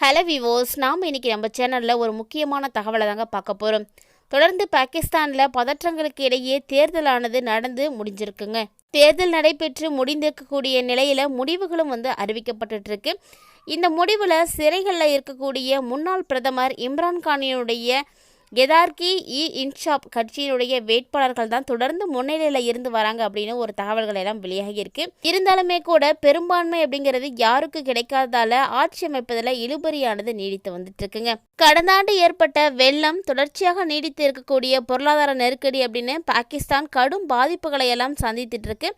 Hello விவோஸ் நாம் இன்னைக்கு நம்ம சேனலில் ஒரு முக்கியமான தகவலை தாங்க பார்க்க போகிறோம் தொடர்ந்து பாகிஸ்தானில் பதற்றங்களுக்கு இடையே தேர்தலானது நடந்து முடிஞ்சிருக்குங்க. தேர்தல் நடைபெற்று முடிந்திருக்கக்கூடிய நிலையில் முடிவுகளும் வந்து அறிவிக்கப்பட்டுருக்கு இந்த முடிவில் சிறைகளில் இருக்கக்கூடிய முன்னாள் பிரதமர் இம்ரான்கானினுடைய கெதார்கி இ இன்ஷாப் கட்சியினுடைய வேட்பாளர்கள் தான் தொடர்ந்து முன்னிலையில் இருந்து வராங்க அப்படின்னு ஒரு தகவல்கள் எல்லாம் வெளியாகி இருக்கு. இருந்தாலுமே கூட பெரும்பான்மை அப்படிங்கிறது யாருக்கு கிடைக்காததால ஆட்சி அமைப்பதில் இழுபறியானது நீடித்து வந்துட்டு இருக்குங்க. கடந்த ஆண்டு ஏற்பட்ட வெள்ளம் தொடர்ச்சியாக நீடித்து இருக்கக்கூடிய பொருளாதார நெருக்கடி அப்படின்னு பாகிஸ்தான் கடும் பாதிப்புகளை எல்லாம் சந்தித்துட்டு இருக்கு.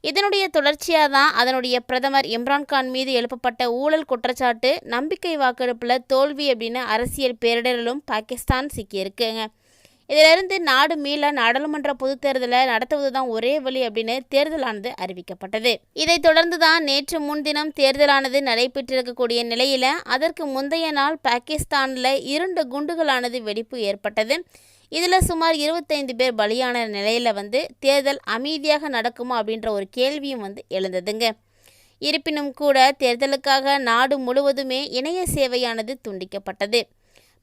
இதனுடைய தொடர்ச்சியாக தான் அதனுடைய பிரதமர் இம்ரான்கான் மீது எழுப்பப்பட்ட ஊழல் குற்றச்சாட்டு நம்பிக்கை வாக்கெடுப்பில் தோல்வி அப்படின்னு அரசியல் பேரிடரிலும் பாகிஸ்தான் சிக்கியிருக்குங்க. இதிலிருந்து நாடு மீள நாடாளுமன்ற பொதுத் தேர்தலை நடத்துவது தான் ஒரே வழி அப்படின்னு தேர்தலானது அறிவிக்கப்பட்டது. இதைத் தொடர்ந்து தான் நேற்று முன்தினம் தேர்தலானது நடைபெற்றிருக்கக்கூடிய நிலையில் அதற்கு முந்தைய நாள் பாகிஸ்தானில் இரண்டு குண்டுகளானது வெடிப்பு ஏற்பட்டது. இதில் சுமார் இருபத்தைந்து பேர் பலியான நிலையில் வந்து தேர்தல் அமைதியாக நடக்குமா அப்படின்ற ஒரு கேள்வியும் வந்து எழுந்ததுங்க. இருப்பினும் கூட தேர்தலுக்காக நாடு முழுவதுமே இணைய சேவையானது துண்டிக்கப்பட்டது.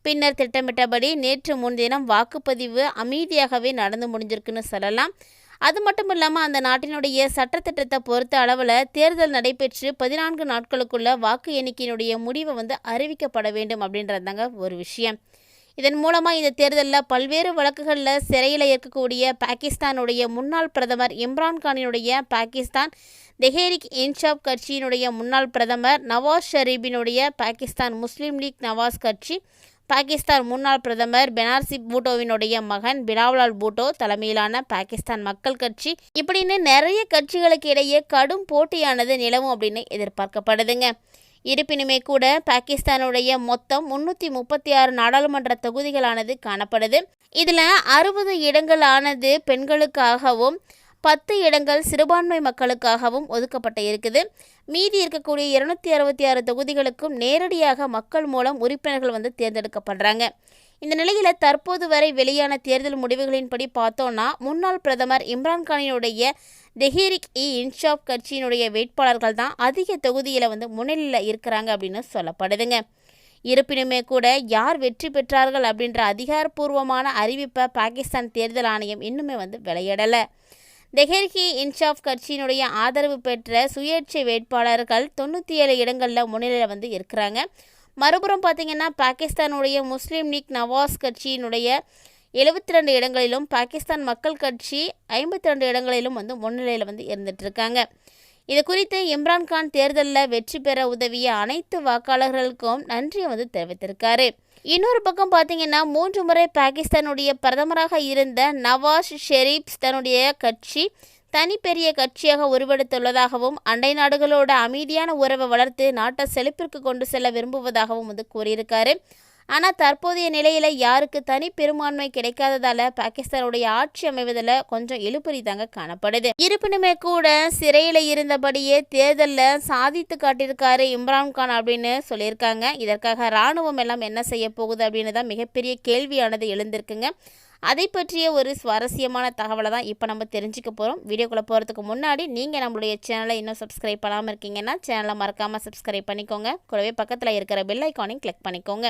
பின்னர் திட்டமிட்டபடி நேற்று முன்தினம் வாக்குப்பதிவு அமைதியாகவே நடந்து முடிஞ்சிருக்குன்னு சொல்லலாம். அது மட்டும் இல்லாமல் அந்த நாட்டினுடைய சட்டத்திட்டத்தை பொறுத்த அளவில் தேர்தல் நடைபெற்று பதினான்கு நாட்களுக்குள்ள வாக்கு எண்ணிக்கையினுடைய முடிவை வந்து அறிவிக்கப்பட வேண்டும் அப்படின்றதாங்க ஒரு விஷயம். இதன் மூலமாக இந்த தேர்தலில் பல்வேறு வழக்குகளில் சிறையில் இருக்கக்கூடிய பாகிஸ்தானுடைய முன்னாள் பிரதமர் இம்ரான்கானினுடைய பாகிஸ்தான் தெஹேரிக் இன்சாப் கட்சியினுடைய முன்னாள் பிரதமர் நவாஸ் ஷரீபினுடைய பாகிஸ்தான் முஸ்லீம் லீக் நவாஸ் கட்சி பாகிஸ்தான் முன்னாள் பிரதமர் பெனார்சி பூட்டோவினுடைய மகன் பிலாவ்லால் பூட்டோ தலைமையிலான பாகிஸ்தான் மக்கள் கட்சி. இப்படின்னு நிறைய கட்சிகளுக்கு இடையே கடும் போட்டியானது நிலவும் அப்படின்னு எதிர்பார்க்கப்படுதுங்க. இருப்பினுமே கூட பாகிஸ்தானுடைய மொத்தம் முன்னூற்றி முப்பத்தி ஆறு நாடாளுமன்ற தொகுதிகளானது காணப்படுது. இதில் அறுபது இடங்களானது பெண்களுக்காகவும் பத்து இடங்கள் சிறுபான்மை மக்களுக்காகவும் ஒதுக்கப்பட்டு இருக்குது. மீதி இருக்கக்கூடிய இருநூத்தி அறுபத்தி ஆறு தொகுதிகளுக்கும் நேரடியாக மக்கள் மூலம் உறுப்பினர்கள் வந்து தேர்ந்தெடுக்கப்படுறாங்க. இந்த நிலையில் தற்போது வரை வெளியான தேர்தல் முடிவுகளின்படி பார்த்தோன்னா முன்னாள் பிரதமர் இம்ரான்கானினுடைய தெஹீரிக் இ இன்ஷாப் கட்சியினுடைய வேட்பாளர்கள் தான் அதிக தொகுதியில் வந்து முன்னிலையில் இருக்கிறாங்க அப்படின்னு சொல்லப்படுதுங்க. இருப்பினுமே கூட யார் வெற்றி பெற்றார்கள் அப்படின்ற அதிகாரப்பூர்வமான அறிவிப்பை பாகிஸ்தான் தேர்தல் ஆணையம் இன்னுமே வந்து விளையாடலை. தெஹெர்கி இன்சாஃப் கட்சியினுடைய ஆதரவு பெற்ற சுயேட்சை வேட்பாளர்கள் தொண்ணூற்றி ஏழு இடங்களில் முன்னிலையில் வந்து இருக்கிறாங்க. மறுபுறம் பார்த்திங்கன்னா பாகிஸ்தானுடைய முஸ்லீம் லீக் நவாஸ் கட்சியினுடைய எழுபத்தி ரெண்டு இடங்களிலும் பாகிஸ்தான் மக்கள் கட்சி ஐம்பத்தி ரெண்டு இடங்களிலும் வந்து முன்னிலையில் வந்து இருந்துகிட்ருக்காங்க இது குறித்து இம்ரான்கான் தேர்தலில் வெற்றி பெற உதவிய அனைத்து வாக்காளர்களுக்கும் நன்றியை வந்து தெரிவித்திருக்காரு. இன்னொரு பக்கம் பார்த்தீங்கன்னா மூன்று முறை பாகிஸ்தானுடைய பிரதமராக இருந்த நவாஸ் ஷெரீப் தன்னுடைய கட்சி தனி பெரிய கட்சியாக உருவெடுத்துள்ளதாகவும் அண்டை நாடுகளோட அமைதியான உறவை வளர்த்து நாட்டை செழிப்பிற்கு கொண்டு செல்ல விரும்புவதாகவும் வந்து கூறியிருக்காரு. ஆனால் தற்போதைய நிலையில் யாருக்கு தனி பெரும்பான்மை கிடைக்காததால் பாகிஸ்தானுடைய ஆட்சி அமைவதில் கொஞ்சம் இழுபறி தாங்க காணப்படுது. இருப்பினுமே கூட சிறையில் இருந்தபடியே தேர்தலில் சாதித்து காட்டியிருக்காரு இம்ரான்கான் அப்படின்னு சொல்லியிருக்காங்க. இதற்காக இராணுவம் எல்லாம் என்ன செய்ய போகுது அப்படின்னு தான் மிகப்பெரிய கேள்வியானது எழுந்திருக்குங்க. அதை பற்றிய ஒரு சுவாரஸ்யமான தகவலை தான் இப்போ நம்ம தெரிஞ்சுக்க போகிறோம் வீடியோக்குள்ளே போகிறதுக்கு முன்னாடி நீங்கள் நம்மளுடைய சேனலை இன்னும் சப்ஸ்கிரைப் பண்ணாமல் இருக்கீங்கன்னா சேனலை மறக்காமல் சப்ஸ்கிரைப் பண்ணிக்கோங்க. கூடவே பக்கத்தில் இருக்கிற பெல் ஐக்கானையும் கிளிக் பண்ணிக்கோங்க.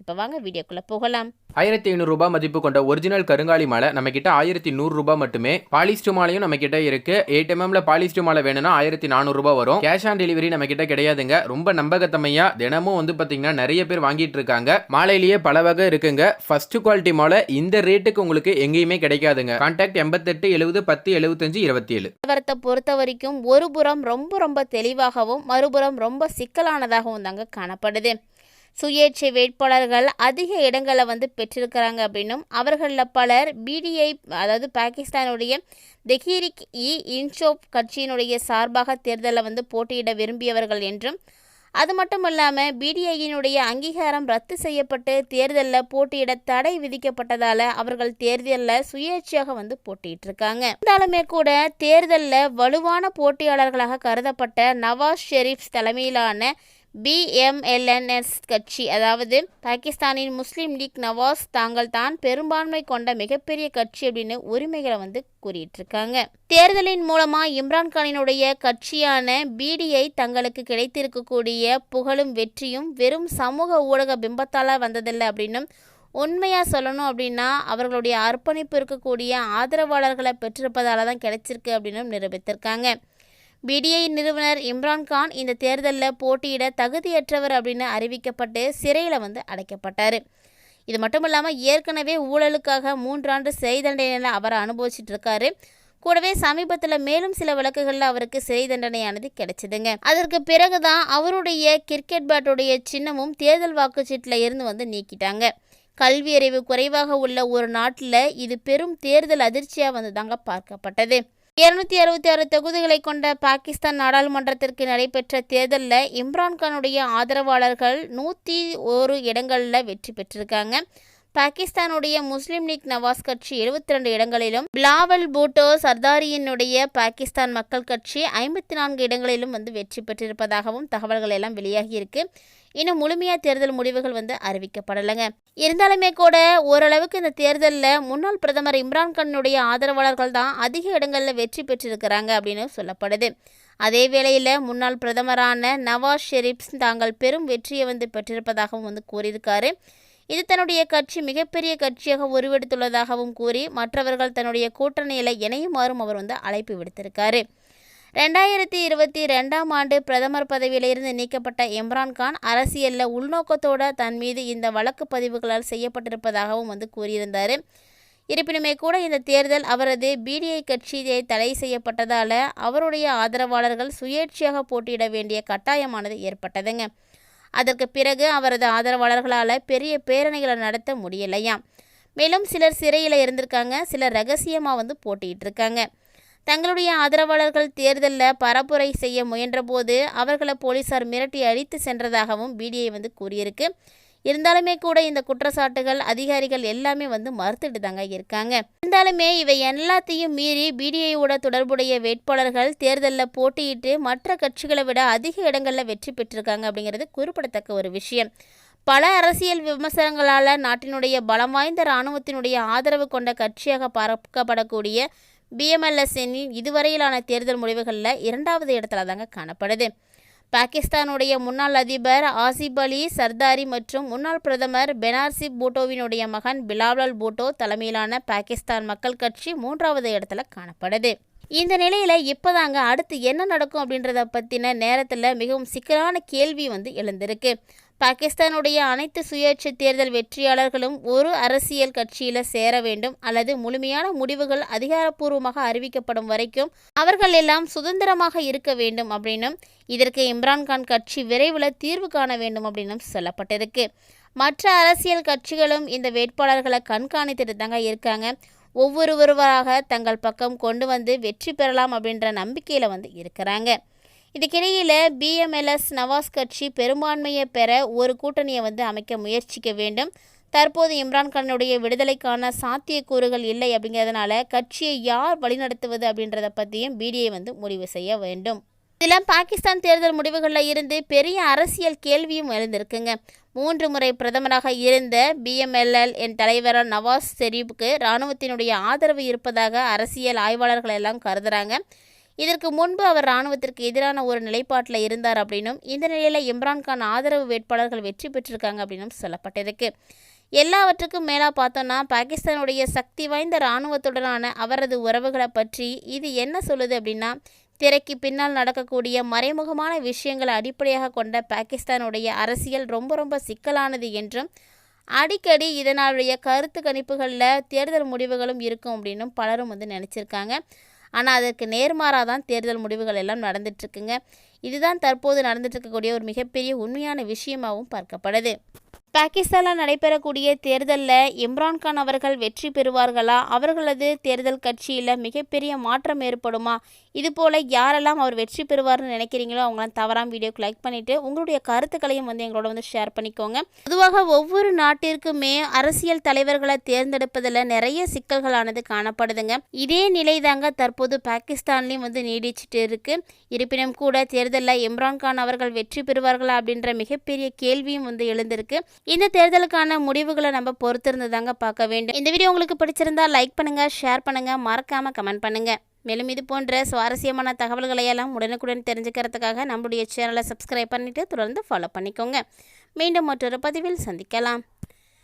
இப்போ வாங்க வீடியோக்குள்ளே போகலாம். ஆயிரத்தி ஐநூறு ரூபாய் மதிப்பு கொண்ட ஒரிஜினல் கருங்காலி மாலை நம்ம கிட்ட ஆயிரத்தி நூறு ரூபாய் மட்டுமே. பாலிஸ்டு மாலையும் நம்ம கிட்ட இருக்கு எயிட் எம்எம்ல பாலிஸ்டு மாலை வேணும்னா ஆயிரத்தி நானூறு ரூபாய் வரும். கேஷ் ஆன் டெலிவரி நம்ம கிட்ட கிடையாதுங்க. ரொம்ப நம்பகத்தமையா தினமும் வந்து பாத்தீங்கன்னா நிறைய பேர் வாங்கிட்டு இருக்காங்க. மாலையிலேயே பல வகை இருக்குங்க. ஃபர்ஸ்ட் குவாலிட்டி மாலை இந்த ரேட்டுக்கு உங்களுக்கு எங்கேயுமே கிடைக்காதுங்க. கான்டாக்ட் எண்பத்தெட்டு எழுபது பத்து எழுபத்தஞ்சு இருபத்தி ஏழு நிலவரத்தை பொறுத்த வரைக்கும் ஒரு புறம் ரொம்ப ரொம்ப தெளிவாகவும் மறுபுறம் ரொம்ப சிக்கலானதாகவும் தாங்க காணப்படுது. சுயேட்சை வேட்பாளர்கள் அதிக இடங்களை வந்து பெற்றிருக்கிறாங்க அப்படின்னும் அவர்களில் பலர் பிடிஐ அதாவது பாகிஸ்தானுடைய தெஹீரிக் இ இன்ஷோப் கட்சியினுடைய சார்பாக தேர்தலில் வந்து போட்டியிட விரும்பியவர்கள் என்றும் அது மட்டும் இல்லாமல் பிடிஐயினுடைய அங்கீகாரம் ரத்து செய்யப்பட்டு தேர்தலில் போட்டியிட தடை விதிக்கப்பட்டதால் அவர்கள் தேர்தலில் சுயேட்சையாக வந்து போட்டியிட்டிருக்காங்க. இருந்தாலுமே கூட தேர்தலில் வலுவான போட்டியாளர்களாக கருதப்பட்ட நவாஸ் ஷெரீப் தலைமையிலான பிஎம்எல்என்எஸ் கட்சி அதாவது பாகிஸ்தானின் முஸ்லீம் லீக் நவாஸ் தாங்கள் தான் பெரும்பான்மை கொண்ட மிகப்பெரிய கட்சி அப்படின்னு உரிமைகளை வந்து கூறிட்டு இருக்காங்க தேர்தலின் மூலமா இம்ரான்கானினுடைய கட்சியான பிடிஐ தங்களுக்கு கிடைத்திருக்கக்கூடிய புகழும் வெற்றியும் வெறும் சமூக ஊடக பிம்பத்தால வந்ததில்லை அப்படின்னும் உண்மையாக சொல்லணும் அப்படின்னா அவர்களுடைய அர்ப்பணிப்பு இருக்கக்கூடிய ஆதரவாளர்களை பெற்றிருப்பதால தான் கிடைச்சிருக்கு அப்படின்னு நிரூபித்திருக்காங்க. பிடிஐ நிறுவனர் இம்ரான்கான் இந்த தேர்தலில் போட்டியிட தகுதியற்றவர் அப்படின்னு அறிவிக்கப்பட்டு சிறையில் வந்து அடைக்கப்பட்டார். இது மட்டும் இல்லாமல் ஏற்கனவே ஊழலுக்காக மூன்றாண்டு சிறை தண்டனையில் அவர் அனுபவிச்சுட்டு இருக்காரு. கூடவே சமீபத்தில் மேலும் சில வழக்குகளில் அவருக்கு சிறை தண்டனையானது கிடைச்சதுங்க. அதற்கு பிறகுதான் அவருடைய கிரிக்கெட் பேட்டுடைய சின்னமும் தேர்தல் வாக்குச்சீட்டில் இருந்து வந்து நீக்கிட்டாங்க. கல்வி அறிவு குறைவாக உள்ள ஒரு நாட்டில் இது பெரும் தேர்தல் அதிர்ச்சியாக வந்து தாங்க பார்க்கப்பட்டது. இருநூத்தி அறுபத்தி ஆறு தொகுதிகளை கொண்ட பாகிஸ்தான் நாடாளுமன்றத்திற்கு நடைபெற்ற தேர்தலில் இம்ரான்கானுடைய ஆதரவாளர்கள் நூற்றி ஒரு இடங்களில் வெற்றி பெற்றிருக்காங்க. பாகிஸ்தானுடைய முஸ்லீம் லீக் நவாஸ் கட்சி எழுபத்தி ரெண்டு இடங்களிலும் பிலாவல் பூட்டோ சர்தாரியினுடைய பாகிஸ்தான் மக்கள் கட்சி ஐம்பத்தி நான்கு இடங்களிலும் வந்து வெற்றி பெற்றிருப்பதாகவும் தகவல்கள் எல்லாம் வெளியாகியிருக்கு இன்னும் முழுமையாக தேர்தல் முடிவுகள் வந்து அறிவிக்கப்படலைங்க. இருந்தாலுமே கூட ஓரளவுக்கு இந்த தேர்தலில் முன்னாள் பிரதமர் இம்ரான்கானுடைய ஆதரவாளர்கள் தான் அதிக இடங்களில் வெற்றி பெற்றிருக்கிறாங்க அப்படின்னு சொல்லப்படுது. அதே வேளையில் முன்னாள் பிரதமரான நவாஸ் ஷெரீப்ஸ் தாங்கள் பெரும் வெற்றியை வந்து பெற்றிருப்பதாகவும் வந்து கூறியிருக்காரு. இது தன்னுடைய கட்சி மிகப்பெரிய கட்சியாக உருவெடுத்துள்ளதாகவும் கூறி மற்றவர்கள் தன்னுடைய கூட்டணியில் இணையுமாறும் அவர் வந்து அழைப்பு விடுத்திருக்காரு. ரெண்டாயிரத்தி இருபத்தி ரெண்டாம் ஆண்டு பிரதமர் பதவியிலிருந்து நீக்கப்பட்ட இம்ரான்கான் அரசியலில் உள்நோக்கத்தோட தன் மீது இந்த வழக்கு பதிவுகளால் செய்யப்பட்டிருப்பதாகவும் வந்து கூறியிருந்தார். இருப்பினுமே கூட இந்த தேர்தல் அவரது பிடிஐ கட்சியை தடை செய்யப்பட்டதால் அவருடைய ஆதரவாளர்கள் சுயேட்சையாக போட்டியிட வேண்டிய கட்டாயமானது ஏற்பட்டதுங்க. அதற்கு பிறகு அவரது ஆதரவாளர்களால் பெரிய பேரணிகளை நடத்த முடியலையாம் மேலும் சிலர் சிறையில் இருந்திருக்காங்க சிலர் ரகசியமாக வந்து போட்டிகிட்டு இருக்காங்க. தங்களுடைய ஆதரவாளர்கள் தேர்தலில் பரப்புரை செய்ய முயன்றபோது அவர்களை போலீசார் மிரட்டி அழித்து சென்றதாகவும் பிடிஐ வந்து கூறியிருக்கு. இருந்தாலுமே கூட இந்த குற்றச்சாட்டுகள் அதிகாரிகள் எல்லாமே வந்து மறுத்துட்டு தாங்க இருக்காங்க. இருந்தாலுமே இவை எல்லாத்தையும் மீறி பிடிஐயோட தொடர்புடைய வேட்பாளர்கள் தேர்தலில் போட்டியிட்டு மற்ற கட்சிகளை விட அதிக இடங்களில் வெற்றி பெற்றிருக்காங்க அப்படிங்கிறது குறிப்பிடத்தக்க ஒரு விஷயம். பல அரசியல் விமர்சனங்களால் நாட்டினுடைய பலம் வாய்ந்த இராணுவத்தினுடைய ஆதரவு கொண்ட கட்சியாக பார்க்கப்படக்கூடிய பிஎம்எல்எஸ்என்னின் இதுவரையிலான தேர்தல் முடிவுகளில் இரண்டாவது இடத்துல தாங்க காணப்படுது. பாகிஸ்தானுடைய முன்னாள் அதிபர் ஆசிப் அலி சர்தாரி மற்றும் முன்னாள் பிரதமர் பெனார்சிப் பூட்டோவினுடைய மகன் பிலாவல் பூட்டோ தலைமையிலான பாகிஸ்தான் மக்கள் கட்சி மூன்றாவது இடத்துல காணப்படுது. இந்த நிலையில் இப்போதாங்க அடுத்து என்ன நடக்கும் அப்படின்றத பற்றின நேரத்தில் மிகவும் சிக்கலான கேள்வி வந்து எழுந்திருக்கு. பாகிஸ்தானுடைய அனைத்து சுயேட்சை தேர்தல் வெற்றியாளர்களும் ஒரு அரசியல் கட்சியில் சேர வேண்டும் அல்லது முழுமையான முடிவுகள் அதிகாரப்பூர்வமாக அறிவிக்கப்படும் வரைக்கும் அவர்கள் எல்லாம் சுதந்திரமாக இருக்க வேண்டும் அப்படின்னும் இதற்கு இம்ரான்கான் கட்சி விரைவில் தீர்வு காண வேண்டும் அப்படின்னும் சொல்லப்பட்டிருக்கு. மற்ற அரசியல் கட்சிகளும் இந்த வேட்பாளர்களை கண்காணித்துட்டு தாங்க இருக்காங்க. ஒவ்வொருவருவராக தங்கள் பக்கம் கொண்டு வந்து வெற்றி பெறலாம் அப்படின்ற நம்பிக்கையில் வந்து இருக்கிறாங்க. இதுக்கிடையில் பிஎம்எல்எஸ் நவாஸ் கட்சி பெரும்பான்மையை பெற ஒரு கூட்டணியை வந்து அமைக்க முயற்சிக்க வேண்டும். தற்போது இம்ரான்கானுடைய விடுதலைக்கான சாத்தியக்கூறுகள் இல்லை அப்படிங்கிறதுனால கட்சியை யார் வழிநடத்துவது அப்படின்றத பற்றியும் பிடிஐ வந்து முடிவு செய்ய வேண்டும். இதில் பாகிஸ்தான் தேர்தல் முடிவுகளில் இருந்து பெரிய அரசியல் கேள்வியும் எழுந்திருக்குங்க. மூன்று முறை பிரதமராக இருந்த பிஎம்எல்எல் என் தலைவர் நவாஸ் ஷெரீப்புக்கு இராணுவத்தினுடைய ஆதரவு இருப்பதாக அரசியல் ஆய்வாளர்கள் எல்லாம் கருதுகிறாங்க இதற்கு முன்பு அவர் ராணுவத்திற்கு எதிரான ஒரு நிலைப்பாட்டில் இருந்தார் அப்படின்னும் இந்த நிலையில் இம்ரான்கான் ஆதரவு வேட்பாளர்கள் வெற்றி பெற்றிருக்காங்க அப்படின்னும் சொல்லப்பட்டிருக்கு. எல்லாவற்றுக்கும் மேலாக பார்த்தோன்னா பாகிஸ்தானுடைய சக்தி வாய்ந்த இராணுவத்துடனான அவரது உறவுகளை பற்றி இது என்ன சொல்லுது அப்படின்னா திரைக்கு பின்னால் நடக்கக்கூடிய மறைமுகமான விஷயங்களை அடிப்படையாக கொண்ட பாகிஸ்தானுடைய அரசியல் ரொம்ப ரொம்ப சிக்கலானது என்றும் அடிக்கடி இதனுடைய கருத்து கணிப்புகளில் தேர்தல் முடிவுகளும் இருக்கும் அப்படின்னும் பலரும் வந்து நினச்சிருக்காங்க. ஆனால் அதற்கு நேர்மாறாக தான் தேர்தல் முடிவுகள் எல்லாம் நடந்துட்டுருக்குங்க. இதுதான் தற்போது நடந்துட்டு இருக்கக்கூடிய ஒரு மிகப்பெரிய உண்மையான விஷயமாகவும் பார்க்கப்படுது. பாகிஸ்தானில் நடைபெறக்கூடிய தேர்தலில் இம்ரான்கான் அவர்கள் வெற்றி பெறுவார்களா? அவர்களது தேர்தல் கட்சியில் மிகப்பெரிய மாற்றம் ஏற்படுமா? இதுபோல் யாரெல்லாம் அவர் வெற்றி பெறுவார்னு நினைக்கிறீங்களோ அவங்களாம் தவறாம வீடியோக்கு லைக் பண்ணிவிட்டு உங்களுடைய கருத்துக்களையும் வந்து எங்களோட வந்து ஷேர் பண்ணிக்கோங்க. பொதுவாக ஒவ்வொரு நாட்டிற்குமே அரசியல் தலைவர்களை தேர்ந்தெடுப்பதில் நிறைய சிக்கல்களானது காணப்படுதுங்க. இதே நிலை தாங்க தற்போது பாகிஸ்தான்லேயும் வந்து நீடிச்சிட்டு இருக்கு. இருப்பினும் கூட தேர்தலில் இம்ரான்கான் அவர்கள் வெற்றி பெறுவார்களா அப்படின்ற மிகப்பெரிய கேள்வியும் வந்து எழுந்திருக்கு. இந்த தேர்தலுக்கான முடிவுகளை நம்ம பொறுத்திருந்து தாங்க பார்க்க வேண்டும். இந்த வீடியோ உங்களுக்கு பிடிச்சிருந்தா லைக் பண்ணுங்க ஷேர் பண்ணுங்க மறக்காம கமெண்ட் பண்ணுங்க. மேலும் இது போன்ற சுவாரஸ்யமான தகவல்களை எல்லாம் உடனுக்குடன் தெரிஞ்சுக்கிறதுக்காக நம்முடைய சேனலை சப்ஸ்கிரைப் பண்ணிட்டு தொடர்ந்து ஃபாலோ பண்ணிக்கோங்க. மீண்டும் மற்றொரு பதிவில் சந்திக்கலாம்.